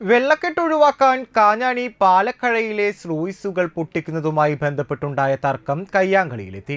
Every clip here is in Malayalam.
വെള്ളക്കെട്ട് ഒഴിവാക്കാൻ കാഞ്ഞാണി പാലക്കഴയിലെ സ്ലൂയിസുകൾ പൊട്ടിക്കുന്നതുമായി ബന്ധപ്പെട്ടുണ്ടായ തർക്കം കയ്യാങ്കളിയിലെത്തി.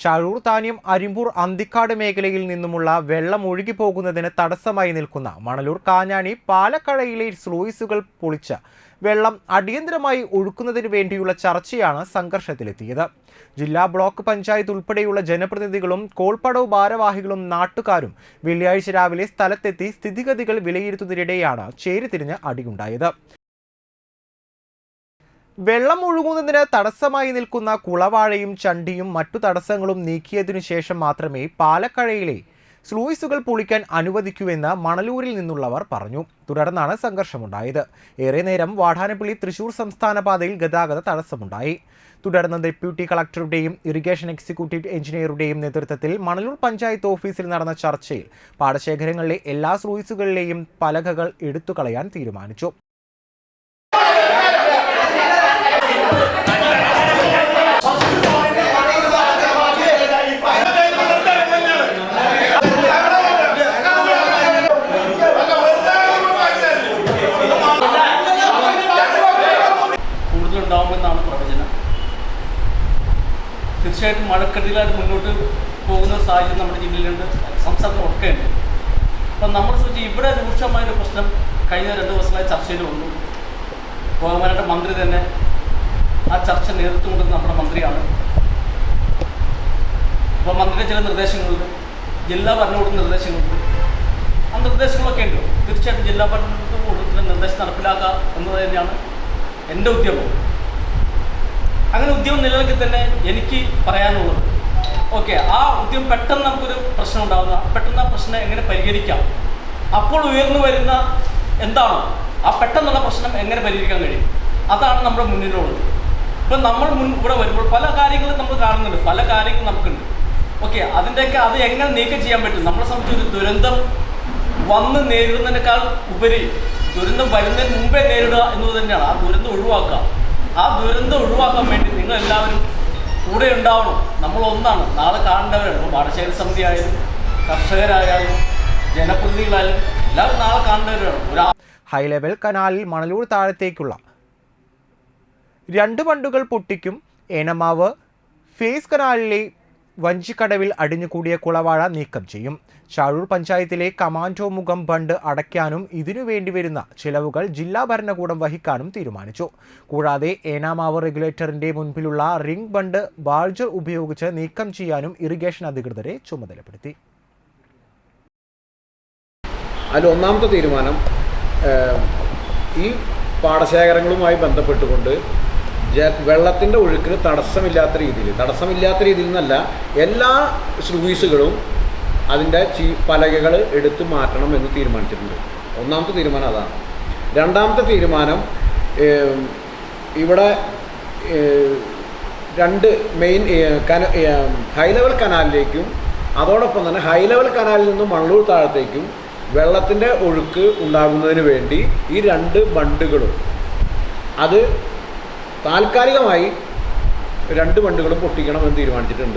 ഷാഴൂർ താനിയം അരിമ്പൂർ അന്തിക്കാട് മേഖലയിൽ നിന്നുമുള്ള വെള്ളം ഒഴുകിപ്പോകുന്നതിന് തടസ്സമായി നിൽക്കുന്ന മണലൂർ കാഞ്ഞാണി പാലക്കഴയിലെ സ്ലൂയിസുകൾ പൊളിച്ച് വെള്ളം അടിയന്തരമായി ഒഴുക്കുന്നതിന് വേണ്ടിയുള്ള ചർച്ചയാണ് സംഘർഷത്തിലെത്തിയത്. ജില്ലാ ബ്ലോക്ക് പഞ്ചായത്ത് ഉൾപ്പെടെയുള്ള ജനപ്രതിനിധികളും കോൾപ്പടവ് ഭാരവാഹികളും നാട്ടുകാരും വെള്ളിയാഴ്ച രാവിലെ സ്ഥലത്തെത്തി സ്ഥിതിഗതികൾ വിലയിരുത്തുന്നതിനിടെയാണ് ചേരിതിരിഞ്ഞ് അടിയുണ്ടായത്. വെള്ളം ഒഴുകുന്നതിന് തടസ്സമായി നിൽക്കുന്ന കുളവാഴയും ചണ്ടിയും മറ്റു തടസ്സങ്ങളും നീക്കിയതിനു ശേഷം മാത്രമേ പാലക്കഴയിലെ സ്ലൂയിസുകൾ പൊളിക്കാൻ അനുവദിക്കൂവെന്ന് മണലൂരിൽ നിന്നുള്ളവർ പറഞ്ഞു. തുടർന്നാണ് സംഘർഷമുണ്ടായത്. ഏറെ നേരം വാടാനപ്പള്ളി തൃശൂർ സംസ്ഥാന പാതയിൽ ഗതാഗത തടസ്സമുണ്ടായി. തുടർന്ന് ഡെപ്യൂട്ടി കളക്ടറുടെയും ഇറിഗേഷൻ എക്സിക്യൂട്ടീവ് എഞ്ചിനീയറുടെയും നേതൃത്വത്തിൽ മണലൂർ പഞ്ചായത്ത് ഓഫീസിൽ നടന്ന ചർച്ചയിൽ പാടശേഖരങ്ങളിലെ എല്ലാ സ്ലൂയിസുകളിലെയും പലകകൾ എടുത്തുകളയാൻ തീരുമാനിച്ചു. കൂടുതലുണ്ടാവുമെന്നാണ് പ്രവചനം. തീർച്ചയായിട്ടും മഴക്കെടുതിയിലായിട്ട് മുന്നോട്ട് പോകുന്ന സാഹചര്യം നമ്മുടെ ജില്ലയിലുണ്ട് സംസ്ഥാനത്ത് ഒക്കെ ഉണ്ട് അപ്പം നമ്മൾ ശ്രദ്ധിച്ച് ഇവിടെ രൂക്ഷമായൊരു പ്രശ്നം കഴിഞ്ഞ രണ്ട് ദിവസമായി ചർച്ചയിൽ വന്നു. ബഹുമാനപ്പെട്ട മന്ത്രി തന്നെ ആ ചർച്ച നേതൃത്വം കൊടുക്കുന്ന നമ്മുടെ മന്ത്രിയാണ്. അപ്പോൾ മന്ത്രിയുടെ ചില നിർദ്ദേശങ്ങളുണ്ട്. ജില്ലാ ഭരണകൂടം നിർദ്ദേശങ്ങളുണ്ട്. ആ നിർദ്ദേശങ്ങളൊക്കെ ഉണ്ട്? തീർച്ചയായിട്ടും ജില്ലാ ഭരണകൂടത്തിന്റെ നിർദ്ദേശം നടപ്പിലാക്കുക എന്നത് തന്നെയാണ് എന്റെ ഉദ്യമം. അങ്ങനെ ഉദ്യമം നിലനിൽക്കെ തന്നെ എനിക്ക് പറയാനുള്ളത്. ഓക്കെ ആ ഉദ്യമം പെട്ടെന്ന് നമുക്കൊരു പ്രശ്നം ഉണ്ടാകുന്ന പെട്ടെന്ന് ആ പ്രശ്നം എങ്ങനെ പരിഹരിക്കാം? അപ്പോൾ ഉയർന്നു വരുന്ന എന്താണോ? ആ പെട്ടെന്നുള്ള പ്രശ്നം എങ്ങനെ പരിഹരിക്കാൻ കഴിയും? അതാണ് നമ്മുടെ മുന്നിലുള്ളത്. ഇപ്പം നമ്മൾ മുൻ ഇവിടെ വരുമ്പോൾ പല കാര്യങ്ങളും നമ്മൾ കാണുന്നുണ്ട്. പല കാര്യങ്ങളും നമുക്കുണ്ട്. ഓക്കെ അതിന്റെയൊക്കെ അത് എങ്ങനെ നീക്കം ചെയ്യാൻ പറ്റും? നമ്മളെ സംബന്ധിച്ച് ഒരു ദുരന്തം വന്ന് നേരിടുന്നതിനേക്കാൾ ഉപരി ദുരന്തം വരുന്നതിന് മുമ്പേ നേരിടുക എന്നത് തന്നെയാണ്. ആ ദുരന്തം ഒഴിവാക്കുക. ആ ദുരന്തം ഒഴിവാക്കാൻ വേണ്ടി നിങ്ങൾ എല്ലാവരും കൂടെ ഉണ്ടാവണം. നമ്മൾ ഒന്നാണ് നാളെ കാണേണ്ടവരാണ്. പാടശേഖര സമിതി ആയാലും കർഷകരായാലും ജനപ്രതിനിധികളായാലും എല്ലാവരും നാളെ കാണേണ്ടവരാണ്. ഒരു ഹൈ ലെവൽ കനാലിൽ മണലൂർ താഴത്തേക്കുള്ള രണ്ട് ബണ്ടുകൾ പൊട്ടിക്കും ഏനമാവ്. ഫേസ് കനാലിലെ വഞ്ചിക്കടവിൽ അടിഞ്ഞുകൂടിയ കുളവാഴ നീക്കം ചെയ്യും. ചാഴൂർ പഞ്ചായത്തിലെ കമാൻഡോ മുഖം ബണ്ട് അടയ്ക്കാനും ഇതിനു വേണ്ടി വരുന്ന ചിലവുകൾ ജില്ലാ ഭരണകൂടം വഹിക്കാനും തീരുമാനിച്ചു. കൂടാതെ ഏനാമാവ് റെഗുലേറ്ററിന്റെ മുൻപിലുള്ള റിംഗ് ബണ്ട് ബാൾജർ ഉപയോഗിച്ച് നീക്കം ചെയ്യാനും ഇറിഗേഷൻ അധികൃതരെ ചുമതലപ്പെടുത്തി. അതിൽ ഒന്നാമത്തെ തീരുമാനം ഈ പാടശേഖരങ്ങളുമായി ബന്ധപ്പെട്ടുകൊണ്ട് വെള്ളത്തിന്റെ ഒഴുക്കിന് തടസ്സമില്ലാത്ത രീതിയിൽ. തടസ്സമില്ലാത്ത രീതിയിൽ നിന്നല്ല എല്ലാ സ്ലൂയിസുകളും അതിന്റെ ചീ പലകകൾ എടുത്തു മാറ്റണം എന്ന് തീരുമാനിച്ചിട്ടുണ്ട്. ഒന്നാമത്തെ തീരുമാനം അതാണ്. രണ്ടാമത്തെ തീരുമാനം ഇവിടെ രണ്ട് മെയിൻ കന ഹൈ ലെവൽ കനാലിലേക്കും അതോടൊപ്പം തന്നെ ഹൈ ലെവൽ കനാലിൽ നിന്നും മണ്ണൂർ താഴത്തേക്കും വെള്ളത്തിന്റെ ഒഴുക്ക് ഉണ്ടാകുന്നതിന് വേണ്ടി ഈ രണ്ട് ബണ്ടുകളും അത് താൽക്കാലികമായി രണ്ട് ബണ്ടുകളും പൊട്ടിക്കണം എന്ന് തീരുമാനിച്ചിട്ടുണ്ട്.